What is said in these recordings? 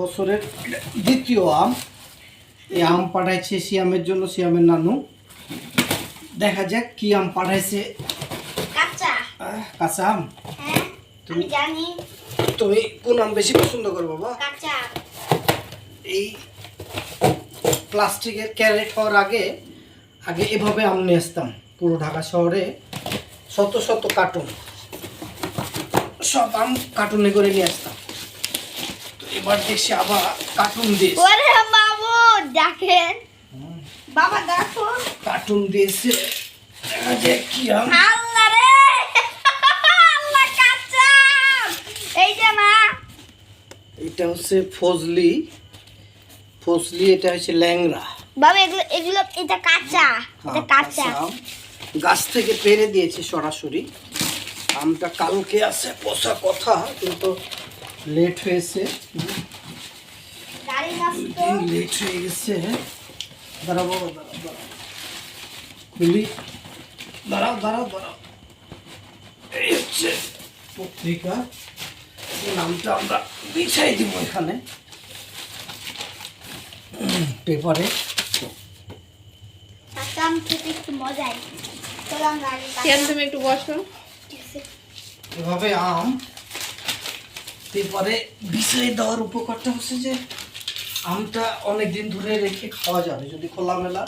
বছরের দ্বিতীয় আম। এই আম পাঠাইছে শিয়ামের জন্য শিয়ামের নানু। দেখা যাক কি আম পাঠাইছে। কাঁচা। কাঁচা আম? হ্যাঁ আমি জানি। তুমি কোন আম বেশি পছন্দ করো বাবা? এই প্লাস্টিকের ক্যারেট হওয়ার আগে আগে এভাবে আম নিয়ে আসতাম। পুরো ঢাকা শহরে শত শত কার্টুন। সব আম কার্টুনে করে নিয়ে আসতাম। এবার দেখছি আবার কার্টুন দিয়েছে ওরে বাবু দেখেন। বাবা দেখো। কার্টুন দিয়েছে দেখা আল্লাহ রে! আল্লাহ কাঁচা যে এটা হচ্ছে ফজলি। ফজলি এটা হচ্ছে ল্যাংড়া। বাবা এগুলো এগুলো এটা কাঁচা। এটা হ্যাঁ, কাঁচা আম। গাছ থেকে পেরে দিয়েছে সরাসরি। আমটা কালকে আছে পচা কথা কিন্তু লেট হয়েছে। লেট হয়ে গেছে। দাঁড়াও বাবা দাঁড়াও দাঁড়াও খুলি দাঁড়াও দাঁড়াও দাঁড়াও। এই হচ্ছে পত্রিকা। নামটা আমরা বিছাই দিব এখানে। পেপারে। আম খেতে একটু মজাই। চলো আমরা আগে কেন তুমি একটু বসো? এভাবে আম পেপারে বিষয় দেওয়ার উপকারটা হচ্ছে যে আমটা অনেক দিন ধরে রেখে খাওয়া যাবে যদি খোলামেলা।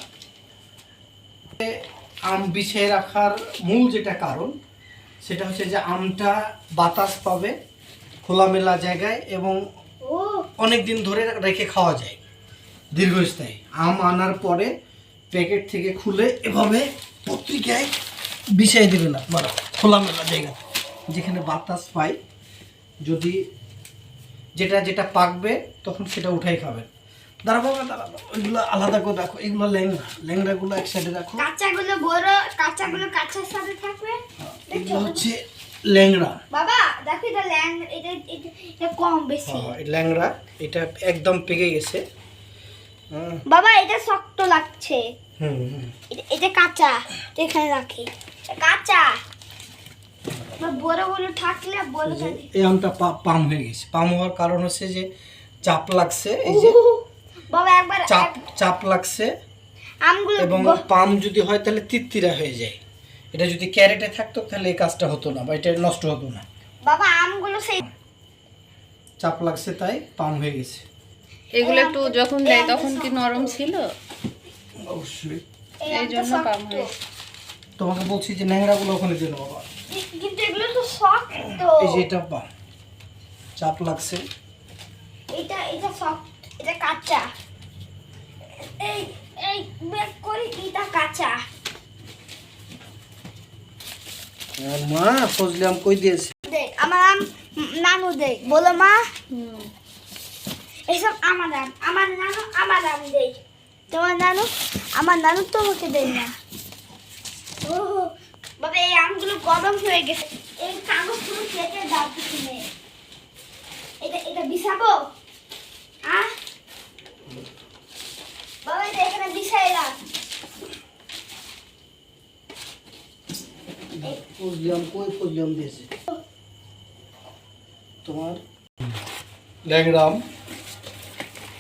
আম বিছিয়ে রাখার মূল যেটা কারণ, সেটা হচ্ছে যে আমটা বাতাস পাবে খোলামেলা জায়গায় এবং অনেক দিন ধরে রেখে খাওয়া যায় দীর্ঘস্থায়ী। আম আনার পরে প্যাকেট থেকে খুলে এভাবে পত্রিকায় দেবে না বড় খোলামেলা জায়গা যেখানে বাতাস পাই যদি যেটা যেটা পাকবে তখন সেটা উঠাই খাবেন। দাঁড়া বাবা দাঁড়া বাবা, ওইগুলো আলাদা করে রাখো। এগুলো ল্যাংড়া ল্যাংড়াগুলো এক সাইডে রাখো। কাঁচাগুলো বড় কাঁচাগুলো কাঁচার সাথে থাকবে। এগুলো হচ্ছে ল্যাংড়া। বাবা দেখো এটা ল্যাং এটা এটা কম বেশি। হ্যাঁ, ল্যাংড়া এটা একদম পেকে গেছে। বাবা এটা শক্ত লাগছে। হুম এটা কাঁচা এখানে রাখি। কাঁচা বা বড় বড় থাকলে বড় এই যে থাকলে এই আমটা পাম হয়ে গেছে। পাম হওয়ার কারণ হচ্ছে যে চাপ লাগছে এই যে বাবা একবার চাপ চাপ লাগছে আমগুলো এবং পাম যদি হয় তাহলে তিত্তিরা হয়ে যায়। এটা যদি ক্যারেটে থাকতো তাহলে এই কাজটা হতো না বা এটা নষ্ট হতো না। বাবা আমগুলো সেই চাপ লাগছে তাই পাম হয়ে গেছে। এগুলো একটু যখন দেয় তখন কি নরম ছিল? অবশ্যই। এই জন্য পাম তোমাকে বলছি যে ন্যাংরাগুলো ওখানে দিন বাবা। শক্ত। এই যে এটা পাম চাপ লাগছে। এটা এটা শক্ত এটা কাঁচা। এই এই বের করি এটা কাঁচা। মা ফজলি আম কই দিয়েছে? দেখ আমার আম নানু দেখ বলো মা। এসব আমার আম আমার নানু আমার আম দেই তোমার নানু আমার নানু তোমাকে দেয় না। ও বাবা এই আমগুলো গরম হয়ে গেছে। এই কাগজগুলো কেটে দাও পিছনে এটা এটা বিছাবো? আহ? বাবা এটা এখানে কই দিয়েছে? তোমার?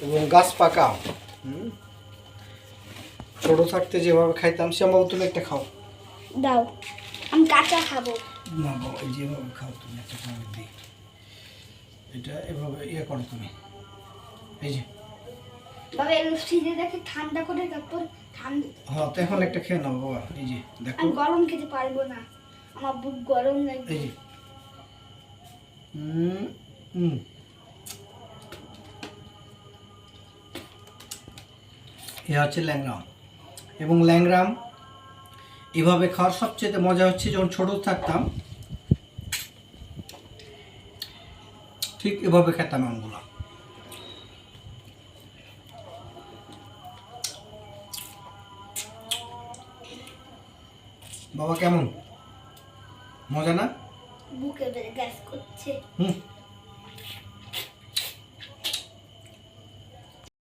এবং গাছ পাকা। হুম। ছোট থাকতে যেভাবে খাইতাম শ্যামাও তুমি একটা খাও। দাও আমি কাঁচা খাব। না বাবা যেভাবে খাও তুমি একটা খাও দিই। এটা এভাবে ইয়ে করো তুমি। এই যে। বাবা ফ্রিজে রেখে ঠান্ডা করে তারপর ঠান্ডা হ্যাঁ তো এখন একটা খেয়ে নাও বাবা এই যে দেখো। আমি গরম খেতে পারব না আমার বুক গরম লাগবে। এই যে। হুম হুম এ হচ্ছে ল্যাংরাম এবং ল্যাংরাম এভাবে খাওয়ার সবচেয়ে মজা হচ্ছে যখন ছোট থাকতাম। ঠিক এভাবে খেতাম আমগুলো। বাবা কেমন? মজা না? বুকে বেড়ে গ্যাস করছে। হুম।